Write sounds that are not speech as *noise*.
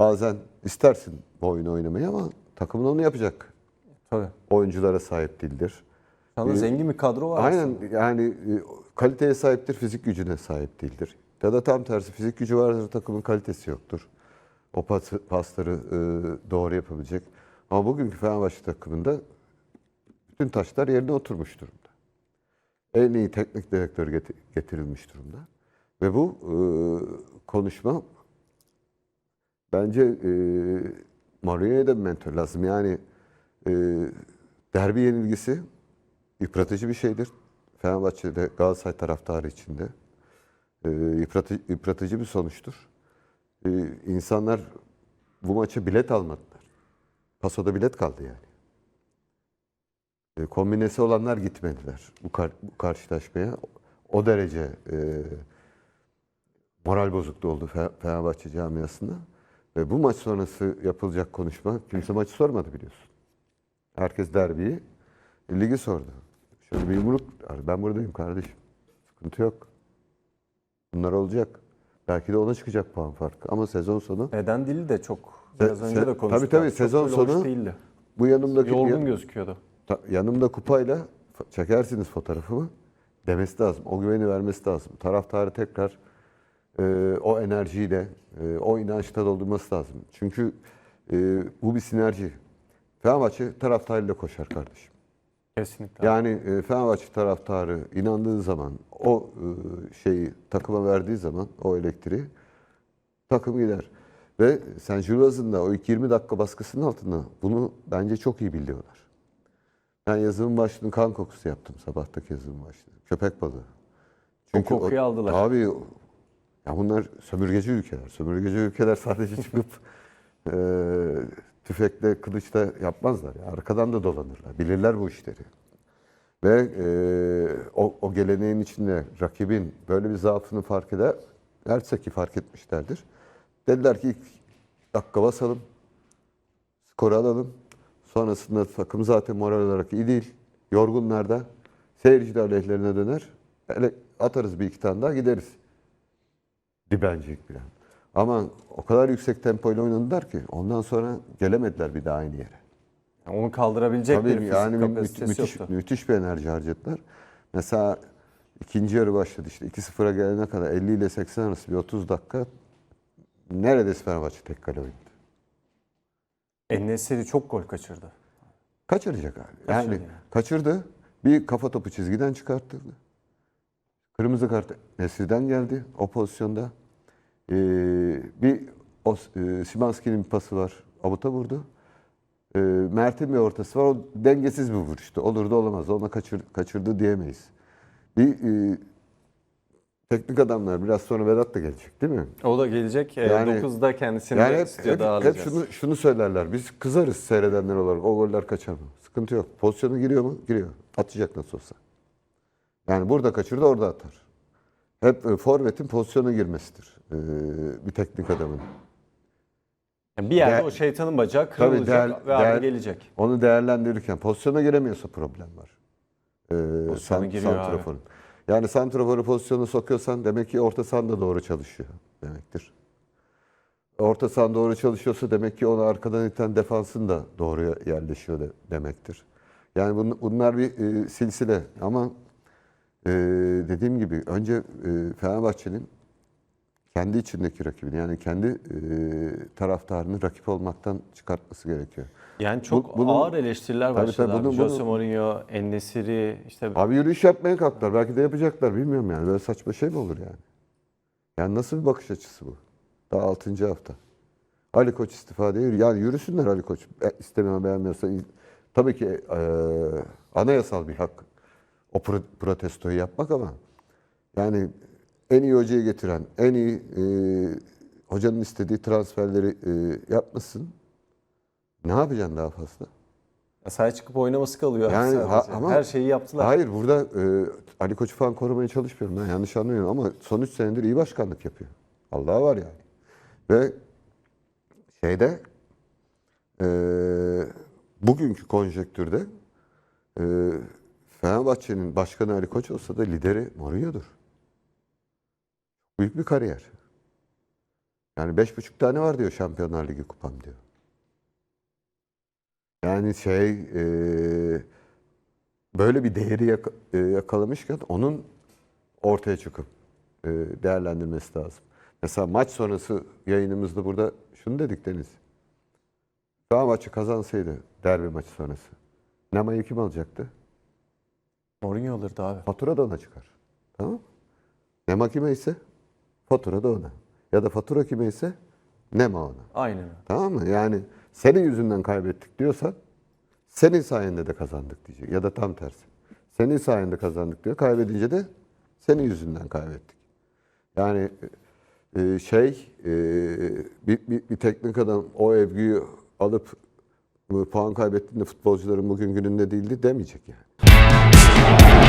bazen istersin bu oyunu oynamayı ama takımın onu yapacak Tabii. oyunculara sahip değildir. Şu anda zengin bir kadro var Aynen aslında. yani e, kaliteye sahiptir, fizik gücüne sahip değildir. Ya da tam tersi fizik gücü vardır, takımın kalitesi yoktur. O pas, pasları e, doğru yapabilecek. Ama bugünkü Fenerbahçe takımında bütün taşlar yerine oturmuş durumda. En iyi teknik direktör geti- getirilmiş durumda. Ve bu e, konuşma bence e, Mourinho'ya da bir mentor lazım. Yani e, derbi yenilgisi yıpratıcı bir şeydir. Fenerbahçe'de Galatasaray taraftarı içinde e, yıpratıcı, yıpratıcı bir sonuçtur. E, insanlar bu maça bilet almadılar. Pasoda bilet kaldı yani. E, kombinesi olanlar gitmediler bu, kar- bu karşılaşmaya. O derece e, moral bozukluğu oldu Fe- Fenerbahçe camiasında. Ve bu maç sonrası yapılacak konuşma, kimse maçı sormadı biliyorsun. Herkes derbiyi, ligi sordu. Şöyle bir yumruk, ben buradayım kardeşim. Sıkıntı yok. Bunlar olacak. Belki de ona çıkacak puan farkı. Ama sezon sonu Beden dili de çok biraz Se- önce de konuştuk. tabii, tabii, Çok sezon sonu- değildi. bu yanımdaki Yorgun gözüküyordu. Ta- yanımda kupayla çekersiniz fotoğrafımı demesi lazım. O güveni vermesi lazım. Taraftarı tekrar e, o enerjiyle, e, o inançta doldurması lazım. Çünkü e, bu bir sinerji. Fenerbahçe taraftarıyla koşar kardeşim. Kesinlikle. Yani e, Fenerbahçe taraftarı inandığı zaman, o e, şeyi takıma verdiği zaman, o elektriği takım gider. Ve Sen Gillois'ın da o ilk 20 dakika baskısının altında bunu bence çok iyi biliyorlar. Ben yazımın başlığını kan kokusu yaptım sabahtaki yazımın başlığını. Köpek balığı. O kokuyu aldılar. Abi ya bunlar sömürgeci ülkeler. Sömürgeci ülkeler sadece *laughs* çıkıp e, tüfekle, kılıçla yapmazlar. Ya. Arkadan da dolanırlar. Bilirler bu işleri. Ve e, o, o geleneğin içinde rakibin böyle bir zaafını fark ederlerse ki fark etmişlerdir. Dediler ki ilk dakika basalım, skoru alalım. Sonrasında takım zaten moral olarak iyi değil. Yorgunlar da seyirci de aleyhlerine döner. Atarız bir iki tane daha gideriz. Dibencik falan. Ama o kadar yüksek tempoyla oynadılar ki ondan sonra gelemediler bir daha aynı yere. Yani onu kaldırabilecek bir Tabii fizik yani kapasitesi müthiş, yoktu. müthiş bir enerji harcadılar. Mesela ikinci yarı başladı işte 2-0'a gelene kadar 50 ile 80 arası bir 30 dakika neredeyse Fenerbahçe tek kale oynadı. Enesiri çok gol kaçırdı. Kaçıracak abi. Kaçırdı Yani yani. kaçırdı. Bir kafa topu çizgiden çıkarttırdı. Kırmızı kart Nesri'den geldi o pozisyonda. Ee, bir o, e, Simanski'nin bir pası var. Avuta vurdu. Ee, Mert'in bir ortası var. O dengesiz bir vuruştu. Olur da olamaz. Ona kaçır, kaçırdı diyemeyiz. Bir e, teknik adamlar biraz sonra Vedat da gelecek değil mi? O da gelecek. E, Yani- 9'da kendisini Yani hep, stüdyoda hep, hep şunu, şunu söylerler. Biz kızarız seyredenler olarak. O goller kaçar mı? Sıkıntı yok. Pozisyonu giriyor mu? Giriyor. Atacak nasıl olsa. Yani burada kaçırdı orada atar. Hep e, forvetin pozisyona girmesidir. e, bir teknik adamın. Yani bir yerde Değer- o şeytanın bacağı kırılacak değer- ve değer- gelecek. Onu değerlendirirken pozisyona giremiyorsa problem var. E, Pozisyona san- abi. Yani santraforu pozisyona sokuyorsan demek ki orta sahan da doğru çalışıyor demektir. Orta sahan doğru çalışıyorsa demek ki onu arkadan iten defansın da doğru yerleşiyor de- demektir. Yani bun- bunlar bir e, silsile ama e, dediğim gibi önce e, Fenerbahçe'nin kendi içindeki rakibini yani kendi e, taraftarını rakip olmaktan çıkartması gerekiyor. Yani çok Bu- bunu- ağır eleştiriler Tabii, başladı. tabii, abi. bunu- Jose Mourinho, Enesiri, işte Abi yürüyüş yapmaya kalktılar. Belki de yapacaklar bilmiyorum yani. Böyle saçma şey mi olur yani? Yani nasıl bir bakış açısı bu? Daha 6. hafta. Ali Koç istifa değil. Yani yürüsünler Ali Koç. E, istemiyor beğenmiyorsa. Tabii ki e, anayasal bir hak o pro- protestoyu yapmak ama yani en iyi hocayı getiren, en iyi e, hocanın istediği transferleri e, yapmasın. Ne yapacaksın daha fazla? sahaya çıkıp oynaması kalıyor. Yani sadece. ha- ama- Her şeyi yaptılar. Hayır burada e, Ali Koç'u falan korumaya çalışmıyorum. Ben yanlış anlıyorum ama son 3 senedir iyi başkanlık yapıyor. Allah var yani. Ve şeyde e, bugünkü konjektürde e, Fenerbahçe'nin başkanı Ali Koç olsa da lideri Mourinho'dur. Büyük bir kariyer. Yani beş buçuk tane var diyor Şampiyonlar Ligi kupam diyor. Yani şey e, böyle bir değeri yak- e, yakalamışken onun ortaya çıkıp e, değerlendirmesi lazım. Mesela maç sonrası yayınımızda burada şunu dedik Deniz. Fenerbahçe kazansaydı derbi maçı sonrası. Nema'yı kim alacaktı? Mourinho alırdı abi. Fatura da ona çıkar. Tamam mı? Nema kime ise fatura da ona. Ya da fatura kime ise Nema ona. Aynen öyle. Tamam mı? Yani senin yüzünden kaybettik diyorsan senin sayende de kazandık diyecek. Ya da tam tersi. Senin sayende kazandık diyor. Kaybedince de senin yüzünden kaybettik. Yani e, şey e, bir, bir, bir teknik adam o evgiyi alıp bu puan kaybettiğinde futbolcuların bugün gününde değildi demeyecek yani. Thank you.